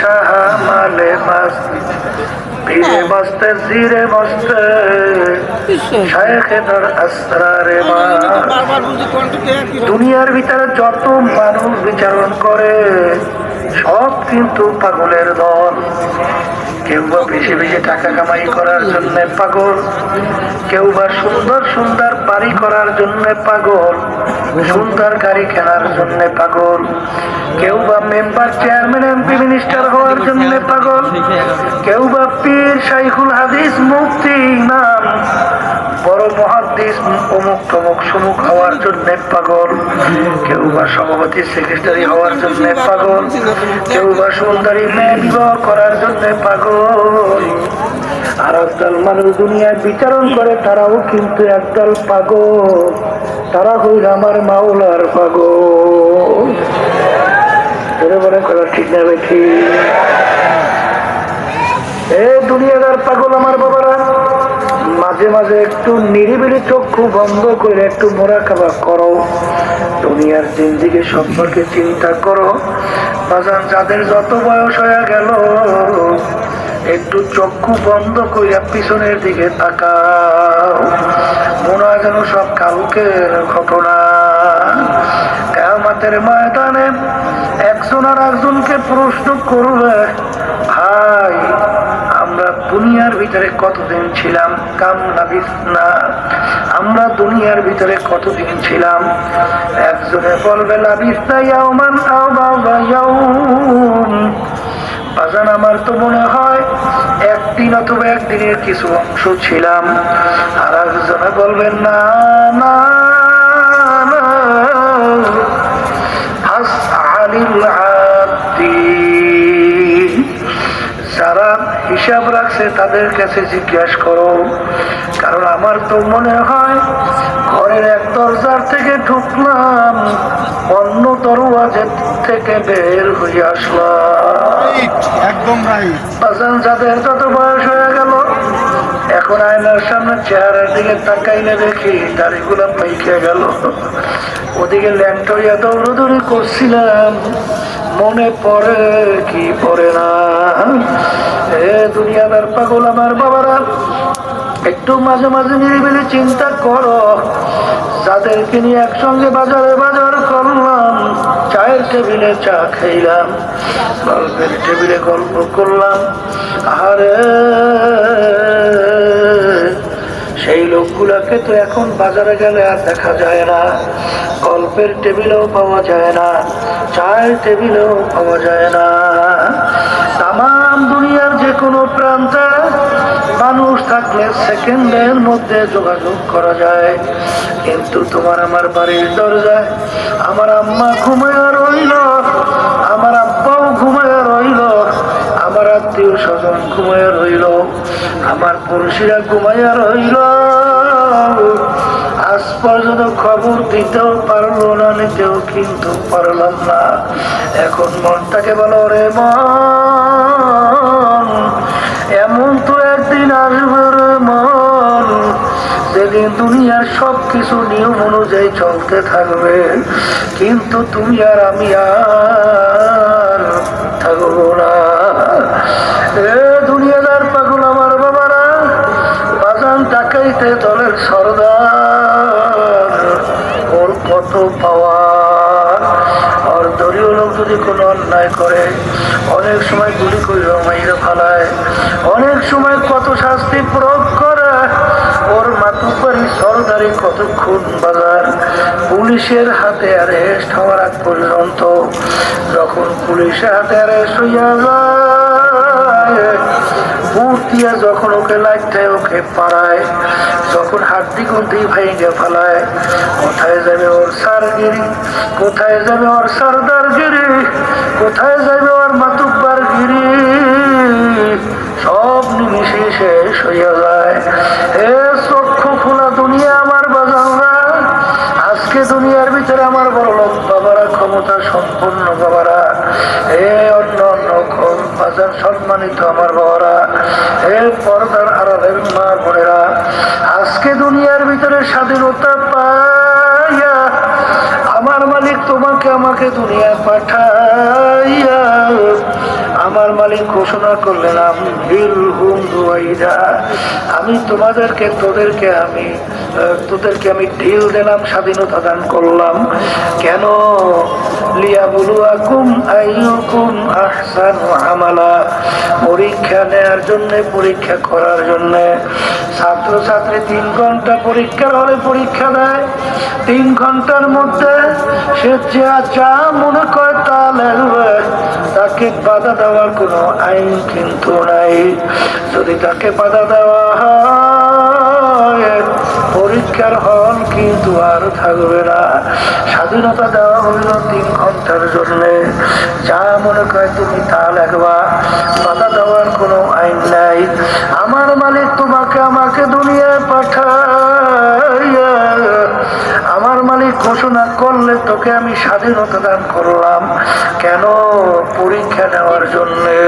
সাহা মালে মাস্ত পীরে মস্তে জিরে মস্তে শায়েখে দর আসরারে মা দুনিয়ার ভিতরে যত মানুষ বিচারণ করে সব কিন্তু পাগলের দল। কেউ বা বেশি বেশি টাকা কামাই করার জন্য পাগল। কেউ বা সুন্দর সুন্দর বাড়ি করার জন্য পাগল। সুন্দর গাড়ি কেনার জন্য পাগল। কেউ বা মেম্বার চেয়ারম্যান, এমপি, মিনিস্টার হওয়ার জন্য পাগল। কেউ বা পীর, শাইখুল হাদিস মুক্তি ইমাম। অমুক সমুক হওয়ার জন্য পাগল। কেউ বা সভাপতি, সেক্রেটারি হওয়ার জন্য পাগল। কেউ বা সুন্দরী করার জন্য পাগল। আর একদল মানুষ দুনিয়ায় বিচারণ করে, তারাও কিন্তু একদল পাগল। তারা হইল আমার মাওলার পাগল। বলে করা ঠিক না বেঠি এ দুনিয়াদার পাগল আমার বাবারা। মাঝে মাঝে একটু নিরিবিলি চক্ষু বন্ধ করে একটু মোরা খাবা করো। দুনিয়ার জিন্দিগি সম্পর্কে চিন্তা করো। বাজান, যাদের যত বয়স হয়ে গেল, একটু চক্ষু বন্ধ কইরা পিছনের দিকে তাকাও। মনে হয় যেন সব কালকের ঘটনা। কেয়ামতের ময়দানে একজন আর একজনকে প্রশ্ন করবে, ভাই দুনিয়ার ভিতরে কতদিন ছিলাম? কাম না। আমরা দুনিয়ার ভিতরে কতদিন ছিলাম? একজনে বলবে না ইয়াউমান আমার তো মনে হয় একদিন অথবা একদিনের কিছু অংশ ছিলাম। আর একজনে বলবেন না না হিসাব রাখছে তাদের কাছে জিজ্ঞাসা করো। কারণ আমার তো মনে হয় ঘরের এক দরজার থেকে ঢুকলাম অন্য দরওয়াজের থেকে বের হয়ে আসলাম। একদম বাজান যাদের যত বয়স হয়ে গেল এখন আয়নার সামনে চেহারার দিকে তাকাইলে দেখি দাড়িগুলো পাইকে গেল। ওদিকে ল্যাংটরিয়া দৌড়দৌড়ি করছিলাম। মনে পড়ে কি পড়ে না? এ দুনিয়াদার পাগল আমার বাবারা, একটু মাঝে মাঝে নিরিবিলি চিন্তা করো। যাদেরকে নিয়ে একসঙ্গে বাজারে বাজার করলাম, চায়ের টেবিলে চা খাইলাম, গল্পের টেবিলে গল্প করলাম। আরে সেই লোকগুলাকে তো এখন বাজারে গেলে আর দেখা যায় না। গল্পের টেবিলেও পাওয়া যায় না, চায়ের টেবিলেও পাওয়া যায় না। তাম দুনিয়ার যে কোনো প্রান্তে মানুষ থাকলে সেকেন্ডের মধ্যে যোগাযোগ করা যায়। কিন্তু তোমার আমার বাড়ির দরজায় আমার আম্মা ঘুমায়া রইল, আমার আব্বাও ঘুমায়া রইল, আমার আত্মীয় স্বজন ঘুমায়া রইল, আমার পুরুষেরা ঘুমায়া রইল। পর্যন্ত খবর দিতেও পারল না, নিতেও কিন্তু পারলাম না। এখন মনটাকে বলো রে মন, এমন তো একদিন আসবে রে মন, যেদিন দুনিয়ার সব কিছু নিয়ম অনুযায়ী চলতে থাকবে। কিন্তু তুমি আর আমি আর থাকব না। দুনিয়াদার পাগল আমার বাবারা বাজান টাকাইতে দলের সরদার। কত পাওয়ার। আর দলীয় লোক যদি কোনো অন্যায় করে, অনেক সময় গুলি করে মাইরে ফালায়। অনেক সময় কত শাস্তি প্রয়োগ করে। ওর মাতুপারি সরদারি কতক্ষণ বাজার। পুলিশের হাতে অ্যারেস্ট হওয়ার আগ পর্যন্ত যখন পুলিশের হাতে অ্যারেস্ট হইয়া যায় বুট দিয়া যখন ওকে লাগতে, ওকে পাড়ায়, যখন হাড্ডি গুন্তি ভেঙে ফেলায়, কোথায় যাবে ওর সারগিরি? কোথায় যাবে ওর সর্দারগিরি? কোথায় যাবে ওর মাতুব্বার গিরি সব নিমিশে শেষ হইয়া যায়। ক্ষমতা সম্পন্ন বাবারা এ অন্য অন্য বাজার সম্মানিত আমার বাবারা এ পর্দার আড়ালের মা বোনেরা, আজকে দুনিয়ার ভিতরে স্বাধীনতা পাইয়া আমার মালিক তোমাকে আমাকে দুনিয়া পাঠাইয়া আমার মালিক ঘোষণা করলেন, আমি তোমাদেরকে, তোদেরকে আমি তোদেরকে আমি ঢিল দিলাম, স্বাধীনতা দান করলাম। কেন? পরীক্ষা নেয়ার জন্য, পরীক্ষা করার জন্য। ছাত্র ছাত্রী তিন ঘণ্টা পরীক্ষার হলে পরীক্ষা দেয়। তিন ঘণ্টার মধ্যে সে যা মনে করে তা লাগবে তাকে বাধা দেওয়ার কোনো আইন কিন্তু নাই। যদি তাকে বাধা দেওয়া হয়, পরীক্ষার হল কিন্তু আর থাকবে না। স্বাধীনতা দেওয়া হইল তিন ঘণ্টার জন্য। যা মনে করে তুমি তা লাগবা বাধা দেওয়ার কোনো আইন নাই। আমার মালিক তোমাকে আমাকে দুনিয়ায় তোকে আমি স্বাধীনতা দান করলাম। কেন পরীক্ষা নেওয়ার জন্যে?